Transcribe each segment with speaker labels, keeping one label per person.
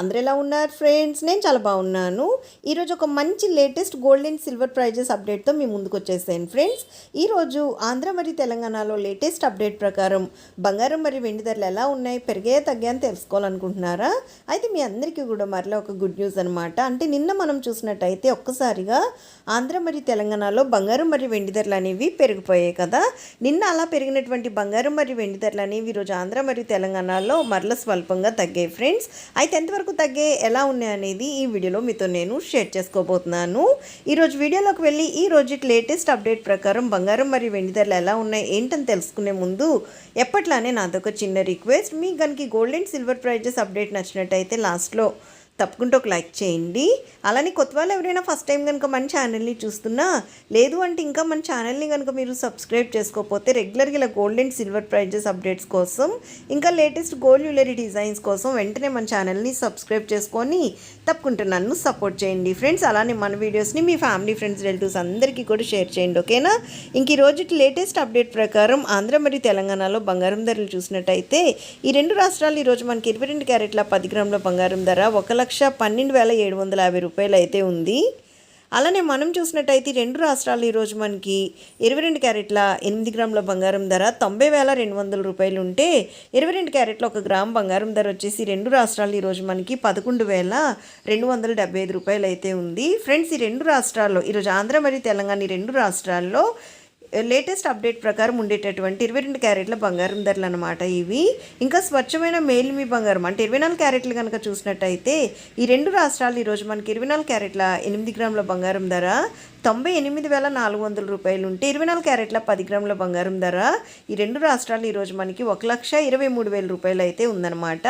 Speaker 1: అందరు ఎలా ఉన్నారు ఫ్రెండ్స్? నేను చాలా బాగున్నాను. ఈరోజు ఒక మంచి latest gold and silver prices అప్డేట్తో మీ ముందుకు వచ్చేసాను ఫ్రెండ్స్. ఈరోజు ఆంధ్ర మరియు తెలంగాణలో లేటెస్ట్ అప్డేట్ ప్రకారం బంగారం మరియు వెండి ధరలు ఎలా ఉన్నాయి పెరిగే తగ్గాయని తెలుసుకోవాలనుకుంటున్నారా? అయితే మీ అందరికీ కూడా మరలా ఒక గుడ్ న్యూస్ అనమాట అంటే నిన్న మనం చూసినట్టయితే ఒక్కసారిగా ఆంధ్ర మరియు తెలంగాణలో బంగారం మరియు వెండి ధరలు అనేవి పెరిగిపోయాయి కదా? నిన్న అలా పెరిగినటువంటి బంగారం మరియు వెండి ధరలు అనేవి ఈరోజు ఆంధ్ర మరియు తెలంగాణలో మరల స్వల్పంగా తగ్గాయి ఫ్రెండ్స్. అయితే ఎంతవరకు తగ్గే ఎలా ఉన్నాయి అనేది ఈ వీడియోలో మీతో నేను షేర్ చేసుకోబోతున్నాను. ఈరోజు వీడియోలోకి వెళ్ళి ఈ రోజు లేటెస్ట్ అప్డేట్ ప్రకారం బంగారం మరియు వెండి ధరలు ఎలా ఉన్నాయి ఏంటని తెలుసుకునే ముందు ఎప్పట్లానే నాదొక చిన్న రిక్వెస్ట్. మీకు కనుక gold and silver prices update నచ్చినట్టయితే లాస్ట్లో తప్పకుండా ఒక లైక్ చేయండి. అలానే కొత్త వాళ్ళు ఎవరైనా ఫస్ట్ టైం కనుక మన ఛానల్ని చూస్తున్నా లేదు అంటే ఇంకా మన ఛానల్ని కనుక మీరు సబ్స్క్రైబ్ చేసుకోకపోతే రెగ్యులర్గా ఇలా gold and silver prices updates కోసం ఇంకా లేటెస్ట్ గోల్డ్ జ్యువెలరీ డిజైన్స్ కోసం వెంటనే మన ఛానల్ని సబ్స్క్రైబ్ చేసుకొని తప్పకుండా నన్ను సపోర్ట్ చేయండి. ఫ్రెండ్స్ అలానే మన వీడియోస్ని మీ ఫ్యామిలీ ఫ్రెండ్స్ రిలేటివ్స్ అందరికీ కూడా షేర్ చేయండి ఓకేనా ఇంక ఈరోజు లేటెస్ట్ అప్డేట్ ప్రకారం ఆంధ్ర మరియు తెలంగాణలో బంగారం ధరలు చూసినట్టయితే ఈ రెండు రాష్ట్రాలు ఈరోజు మనకి ఇరవై రెండు క్యారెట్ల పది గ్రాముల బంగారం ధర ఒక లక్ష పన్నెండు వేల ఏడు వందల యాభై రూపాయలు అయితే ఉంది. అలానే మనం చూసినట్టయితే రెండు రాష్ట్రాలు ఈరోజు మనకి ఇరవై రెండు క్యారెట్ల ఎనిమిది గ్రాముల బంగారం ధర తొంభై వేల రెండు వందల రూపాయలు ఉంటే ఇరవై రెండు క్యారెట్ల ఒక గ్రామ్ బంగారం ధర వచ్చేసి రెండు రాష్ట్రాలు ఈరోజు మనకి పదకొండు వేల రెండు వందల డెబ్బై ఐదు రూపాయలు అయితే ఉంది. ఫ్రెండ్స్ ఈ రెండు రాష్ట్రాల్లో ఈరోజు ఆంధ్ర మరియు తెలంగాణ ఈ రెండు రాష్ట్రాల్లో లేటెస్ట్ అప్డేట్ ప్రకారం ఉండేటటువంటి ఇరవై రెండు క్యారెట్ల బంగారం ధరలు అనమాట ఇవి. ఇంకా స్వచ్ఛమైన మేలిమి బంగారం. అంటే ఇరవై నాలుగు క్యారెట్లు కనుక చూసినట్టయితే ఈ రెండు రాష్ట్రాలు ఈరోజు మనకి ఇరవై నాలుగు క్యారెట్ల ఎనిమిది గ్రాముల బంగారం ధర తొంభై ఎనిమిది వేల నాలుగు వందల రూపాయలు ఉంటే ఇరవై నాలుగు క్యారెట్ల పది గ్రాముల బంగారం ధర. ఈ రెండు రాష్ట్రాలు ఈరోజు మనకి ఒక లక్ష ఇరవై మూడు వేల రూపాయలు అయితే ఉందన్నమాట.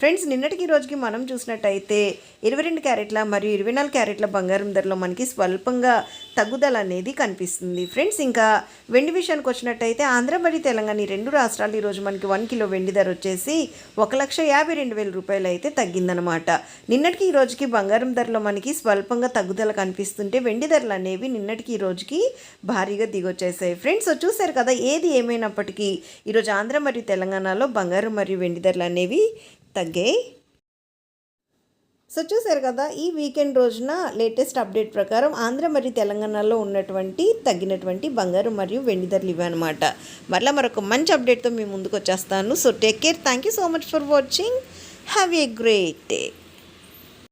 Speaker 1: ఫ్రెండ్స్ నిన్నటికి ఈ రోజుకి మనం చూసినట్టయితే ఇరవై రెండు క్యారెట్ల మరియు ఇరవై నాలుగు క్యారెట్ల బంగారం ధరలో మనకి స్వల్పంగా తగ్గుదల అనేది కనిపిస్తుంది. ఫ్రెండ్స్ ఇంకా వెండి విషయానికి వచ్చినట్టయితే ఆంధ్ర మరియు తెలంగాణ ఈ రెండు రాష్ట్రాలు ఈరోజు మనకి వన్ కిలో వెండి ధర వచ్చేసి ఒక లక్ష యాభై రెండు వేల రూపాయలు అయితే తగ్గిందనమాట నిన్నటికి ఈ రోజుకి బంగారం ధరలో మనకి స్వల్పంగా తగ్గుదల కనిపిస్తుంటే వెండి ధరలు అనేవి నిన్నటికి ఈ రోజుకి భారీగా దిగొచ్చేసాయి. ఫ్రెండ్స్ చూశారు కదా ఏది ఏమైనప్పటికీ ఈరోజు ఆంధ్ర మరియు తెలంగాణలో బంగారం మరియు వెండి ధరలు అనేవి తగ్గాయి. సో చూసారు కదా ఈ వీకెండ్ రోజున లేటెస్ట్ అప్డేట్ ప్రకారం ఆంధ్ర మరియు తెలంగాణలో ఉన్నటువంటి తగ్గినటువంటి బంగారం మరియు వెండి ధరలు ఇవి అనమాట మరలా మరొక మంచి అప్డేట్తో మీ ముందుకు వచ్చేస్తాను. So take care thank you so much for watching have a great day